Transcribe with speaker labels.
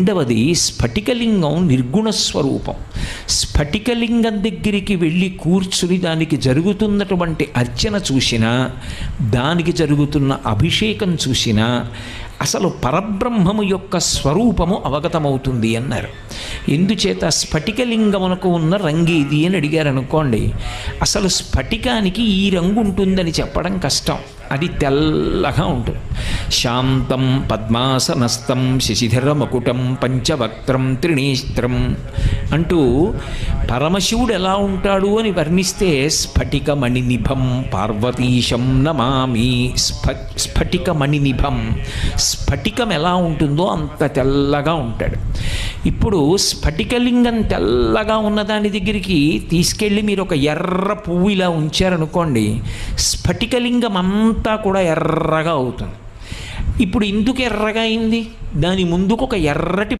Speaker 1: రెండవది స్ఫటికలింగం నిర్గుణ స్వరూపం. స్ఫటికలింగం దగ్గరికి వెళ్ళి కూర్చుని దానికి జరుగుతున్నటువంటి అర్చన చూసినా దానికి జరుగుతున్న అభిషేకం చూసినా అసలు పరబ్రహ్మము యొక్క స్వరూపము అవగతమవుతుంది అన్నారు. ఎందుచేత స్ఫటికలింగమునకు ఉన్న రంగేది అని అడిగారు అనుకోండి అసలు స్ఫటికానికి ఈ రంగు ఉంటుందని చెప్పడం కష్టం. అది తెల్లగా ఉంటుంది. శాంతం పద్మాసనస్థం శశిధర మకుటం పంచవక్త్రం త్రినేత్రం అంటూ పరమశివుడు ఎలా ఉంటాడు అని వర్ణిస్తే స్ఫటికమణినిభం పార్వతీశం నమామి స్ఫ స్ఫటికమణినిభం స్ఫటికం ఎలా ఉంటుందో అంత తెల్లగా ఉంటాడు. ఇప్పుడు స్ఫటికలింగం తెల్లగా ఉన్న దాని దగ్గరికి తీసుకెళ్ళి మీరు ఒక ఎర్ర పువ్వు ఇలా ఉంచారనుకోండి స్ఫటికలింగం అంతా కూడా ఎర్రగా అవుతుంది. ఇప్పుడు ఎందుకు ఎర్రగా అయింది? దాని ముందుకు ఒక ఎర్రటి